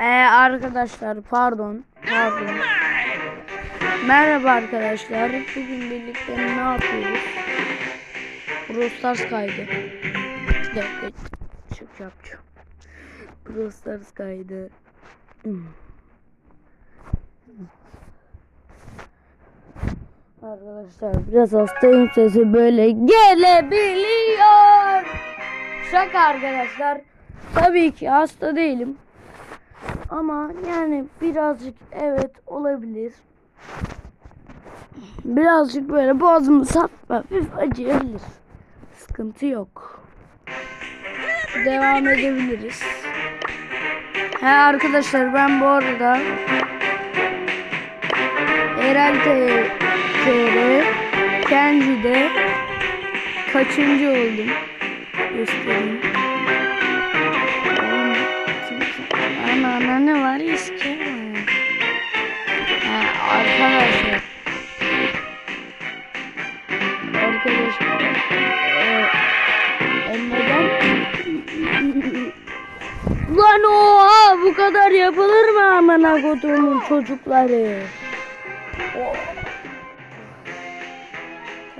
Ee, arkadaşlar pardon. Pardon. Merhaba arkadaşlar. Bugün birlikte ne yapıyoruz? Brawl Stars kaydı. Bir dakika. Çok yapacağım. Brawl Stars kaydı. Arkadaşlar biraz hastayım sesi böyle gelebiliyor. Şaka arkadaşlar. Tabii ki hasta değilim. Ama yani birazcık evet olabilir. Birazcık böyle boğazımız hafif hafif acıyabilir. Sıkıntı yok. Devam edebiliriz. He arkadaşlar ben bu arada Erel TR Kenji'de kaçıncı oldum? Göstereyim. Kadar yapılır mı amına koduğumun çocukları? O-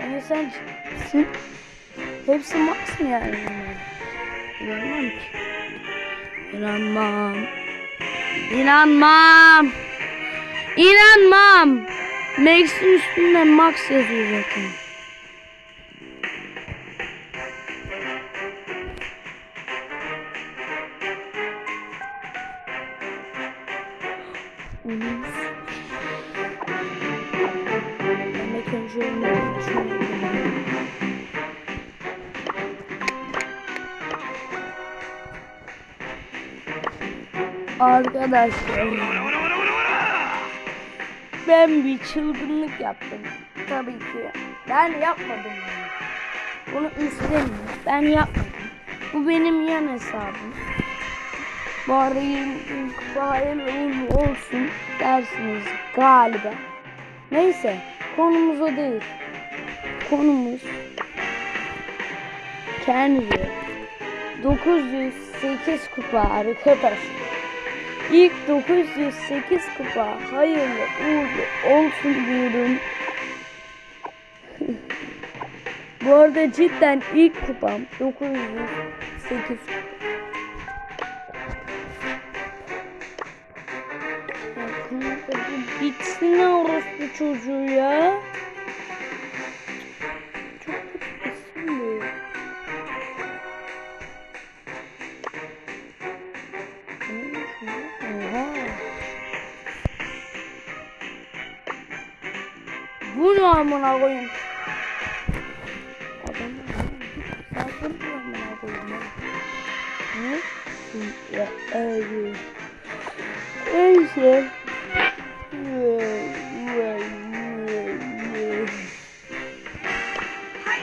Yani sen ciddisin. Hepsi max mı yani? İnanmam ki. İnanmam. İnanmam. İnanmam. Max'in üstünde Max yazıyor zaten. Arkadaşlar ben bir çılgınlık yaptım. Tabii ki. Ben yapmadım bunu. Üstlenin. Ben yapmadım. Bu benim yan hesabım. Arada 20 bin kupa olsun dersiniz galiba. Neyse konumuz o değil. Konumuz kendi 908 kupa arkadaşlar. İlk 908 kupa hayırlı uğurlu olsun diyorum. Bu arada cidden ilk kupam 908 kupa. Bitsin orospu çocuğu ya. Çok kötü bitsin bu. Oha. Bu ne amına koyayım? Adam sakın ya? Ne? Ya.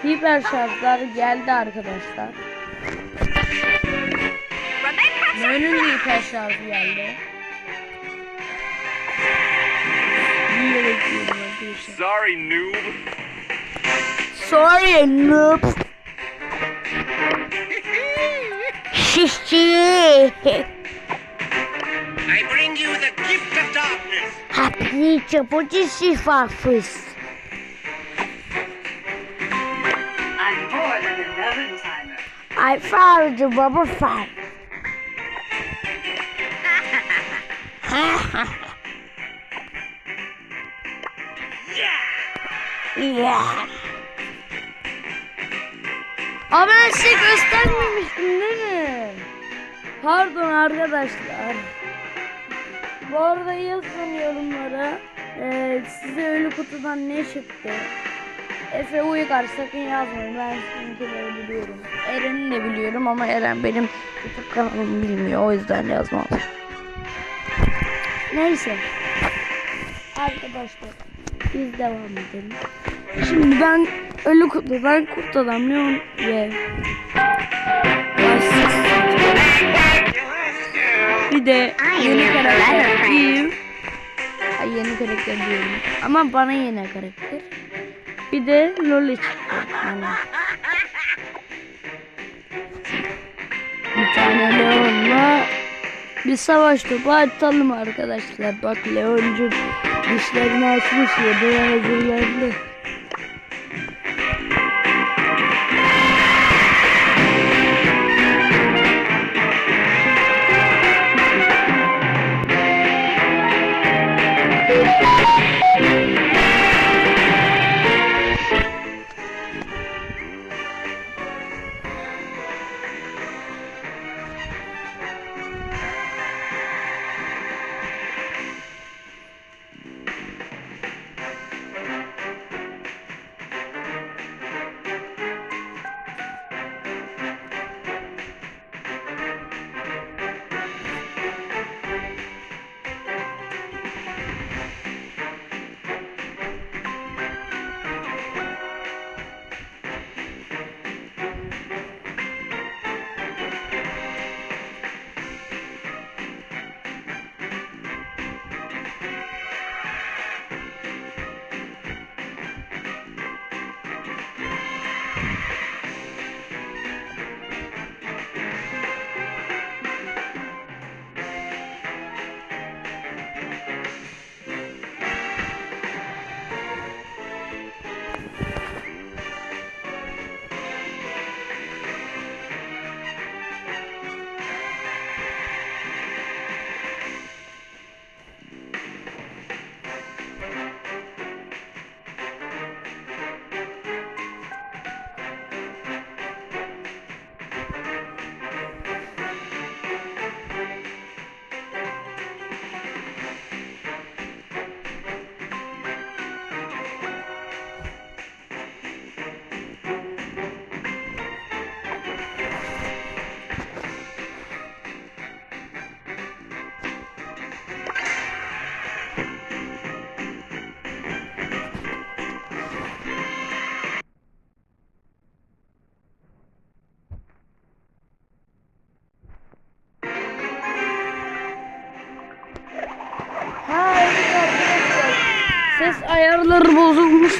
Hiper şartlar geldi arkadaşlar. Önün hiper şarjı geldi. Sorry, noob. Sorry noob. Şişçi. Şifafız. I'm more than another timer. I found the bubble fan. yeah. Ama ben size göstermemiştim değil mi? Pardon arkadaşlar. Bu arada yazın yorumlara. Ee, size ölü kutudan ne çıktı? Efe Uygar sakın yazmayın. Ben sizinkileri biliyorum. Eren'i de biliyorum ama Eren benim YouTube kanalımı bilmiyor. O yüzden yazmam. Neyse. Arkadaşlar biz devam edelim. Şimdi ben ölü kutudan kurt adam Leon ve Başsız. Bir de yeni karakter Eve. Ay yeni karakter diyorum. Ama bana yeni karakter. Bir de Loli çıktı bana. Bir tane Leon'la Bir savaş topu atalım arkadaşlar. Bak Leoncu dişlerini açmış ya. Buna hazırlandı.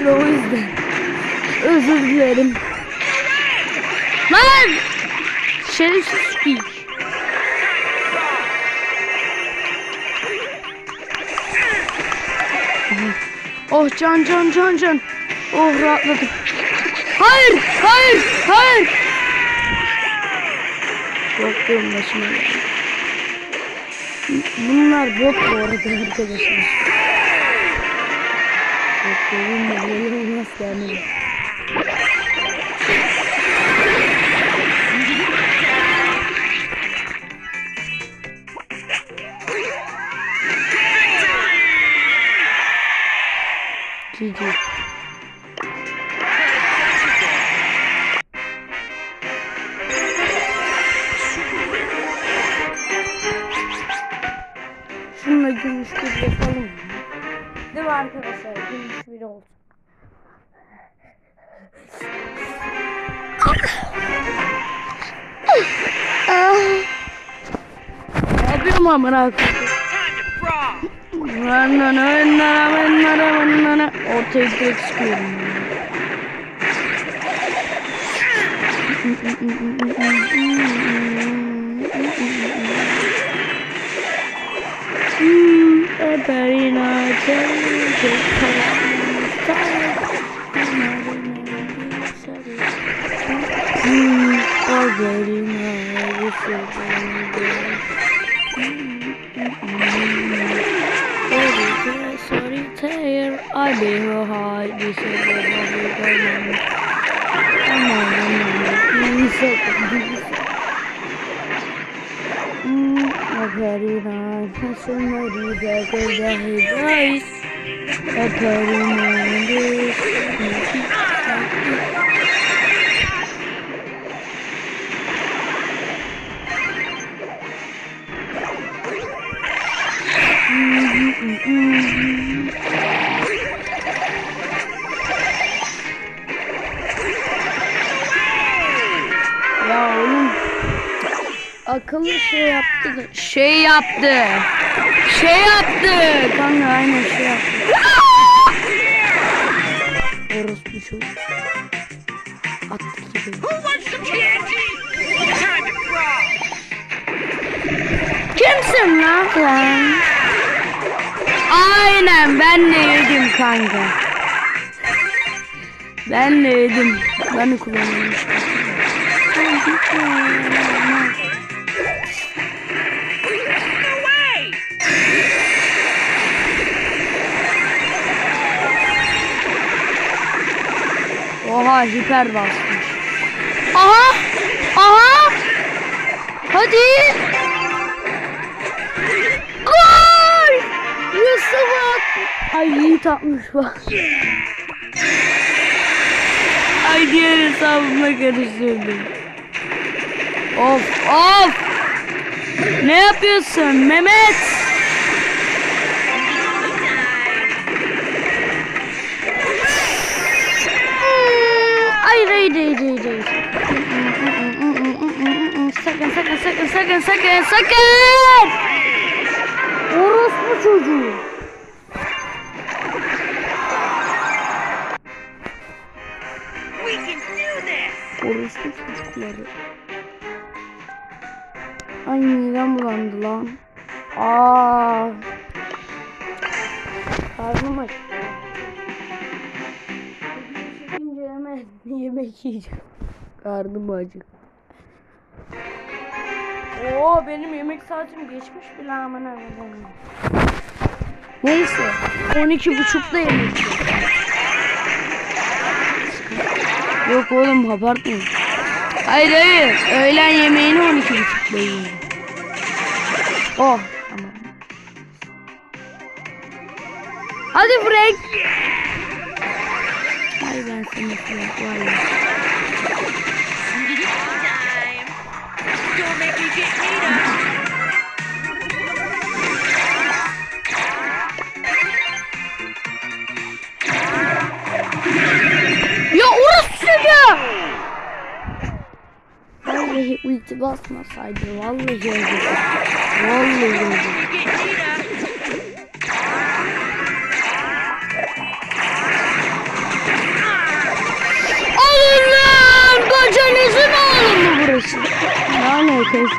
Da o yüzden. Özür dilerim. Lan! Şerefsiz speak. Oh can can can can. Oh rahatladım. Hayır, hayır, hayır. Korktuğum başıma. Bunlar bot bu arada arkadaşlar. Korktuğum da böyle olmaz Ne yapıyorum amına Ortaya direkt sıkıyorum. Hmm, a very nice very much. Sorry, sorry, tear. I be her heart. This is the body coming. Come on, come on. Please, please. Very nice. Somebody back of the head. Nice. Very nice. Yaptı şey yaptı. Şey yaptı. Kanka aynen şey yaptı. Orospu çocuk. Attı gibi. Kimsin lan. Aynen ben de yedim kanka. Ben de yedim. Ben de kullanıyorum işte. Oha hiper basmış. Aha! Aha! Hadi! Gol! Yusuf at! Ay Yiğit atmış bak. Ay diğer hesabımla karıştırdım. Of of! Ne yapıyorsun Mehmet? Hayır hayır hayır hayır hayır. Sakın sakın sakın sakın sakın sakın. Orospu çocuğu. Orospu çocukları. Ay midem bulandı lan. Aa. Karnım aç. Hemen yemek yiyeceğim. Karnım acık. Oo benim yemek saatim geçmiş bile aman aman. Neyse 12 buçukta yemek. Yok oğlum abartmayın. Hayır hayır. Öğlen yemeğini 12 buçukta yiyorum. Oh tamam. Hadi Frank. Ay ben seni Frank var ya. Don't make me get orası ya. Vallahi ulti basmasaydı vallahi öldü. Vallahi öldü. Ne alakası?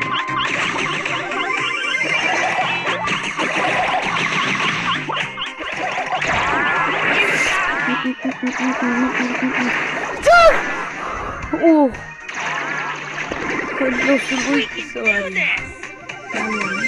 Çok! Oh! Kocası bu ikisi var ya.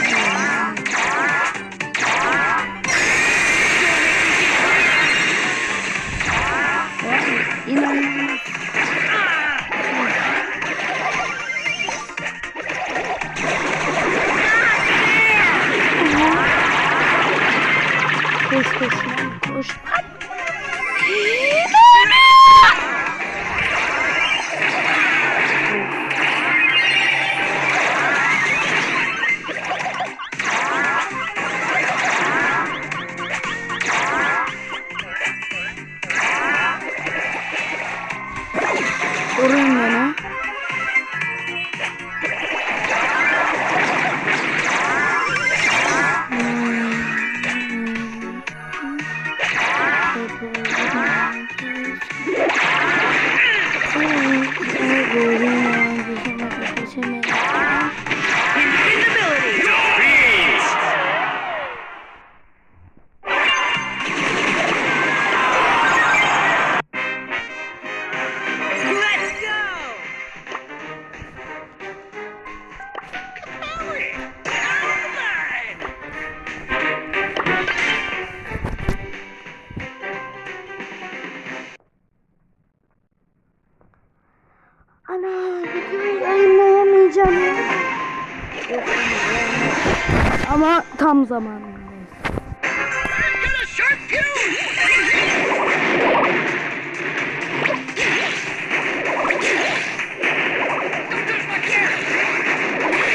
Ama tam zamanında.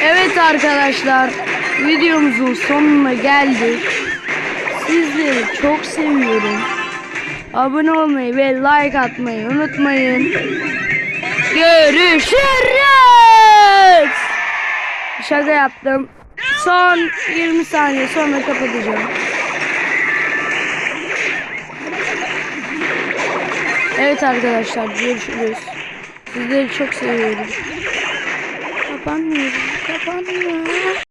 Evet arkadaşlar videomuzun sonuna geldik. Sizleri çok seviyorum. Abone olmayı ve like atmayı unutmayın. Görüşürüz. Şaka yaptım. Son 20 saniye sonra kapatacağım. Evet arkadaşlar görüşürüz. Sizleri çok seviyorum. Kapanmıyor. Kapanmıyor.